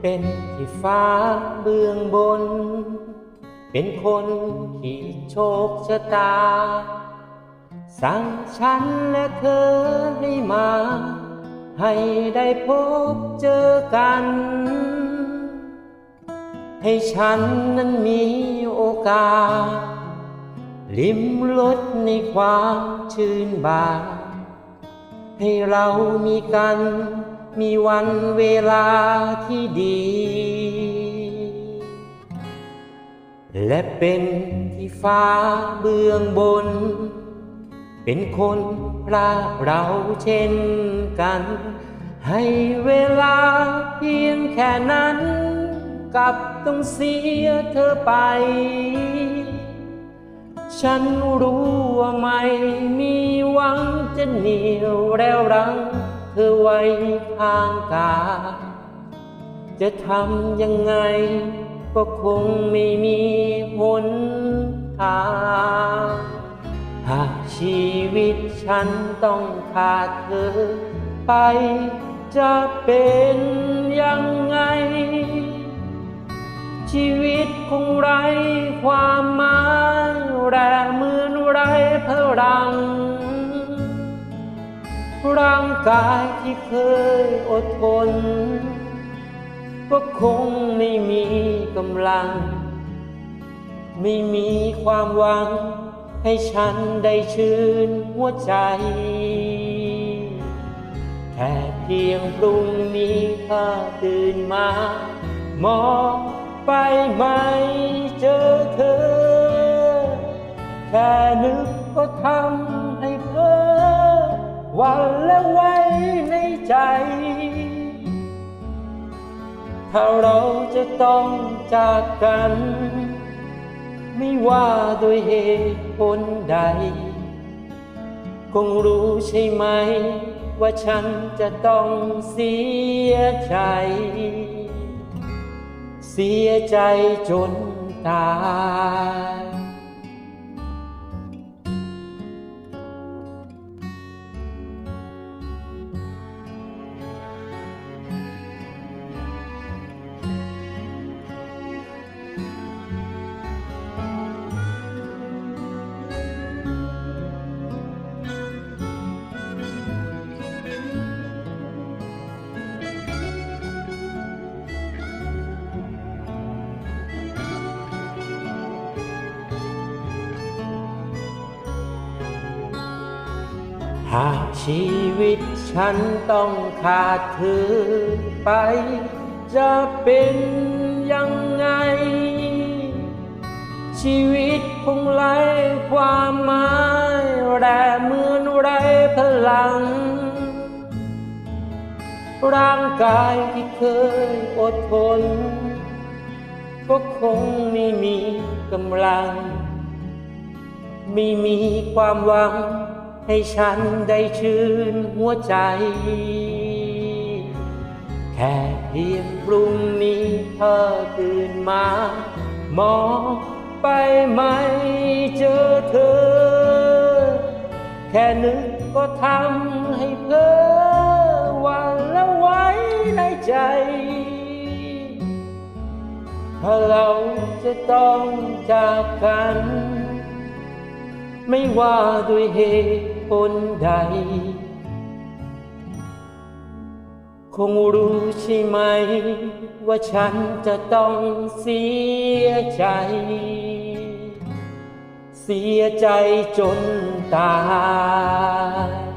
เป็นที่ฟ้าเบื้องบน เป็นคนขีดโชคชะตา สั่งฉันและเธอให้มา ให้ได้พบเจอกัน ให้ฉันนั้นมีโอกาส ลิมรสในความชื่นบาน ให้เรามีกัน มีวันเวลาที่ดี และเป็นที่ฟ้าเบื้องบน เป็นคนพระเราเช่นกัน ให้เวลาเพียงแค่นั้น กับต้องเสียเธอไป ฉันรู้ว่าไม่มีหวังจะเหนียวแล้วรังเธอไว้ข้างกายจะทำยังไง ก็คงไม่มีหนทางหากชีวิตฉันต้องขาดเธอไปจะเป็นยังไง ชีวิตคงไร้ความหมาย แร่เหมือนไรพลัง ร่างกายที่เคยอดทน ก็คงไม่มีกำลัง ไม่มีความหวัง ให้ฉันได้ชื่นหัวใจ แค่เพียงพรุ่งนี้ถ้าตื่นมา มองไปไหม แค่นึกก็ทำให้เพ้อวันและไว้ในใจ ถ้าเราจะต้องจากกัน ไม่ว่าโดยเหตุผลใด คงรู้ใช่ไหม ว่าฉันจะต้องเสียใจ เสียใจจนตาย หากชีวิตฉันต้องขาดเธอไป จะเป็นยังไง ชีวิตคงไร้ความหมายแร่เหมือนไร้พลัง ร่างกายที่เคยอดทน ก็คงไม่มีกำลัง ไม่มีความหวัง ให้ฉันได้ชื่นหัวใจ แค่เพียงพรุ่งนี้เธอตื่นมา มองไปไม่เจอเธอ แค่นึกก็ทำให้เพ้อหวันและไว้ในใจ ถ้าเราจะต้องจากกัน ไม่ว่าด้วยเหตุ ผลใด คงรู้ใช่ไหม ว่าฉันจะต้องเสียใจ เสียใจจนตาย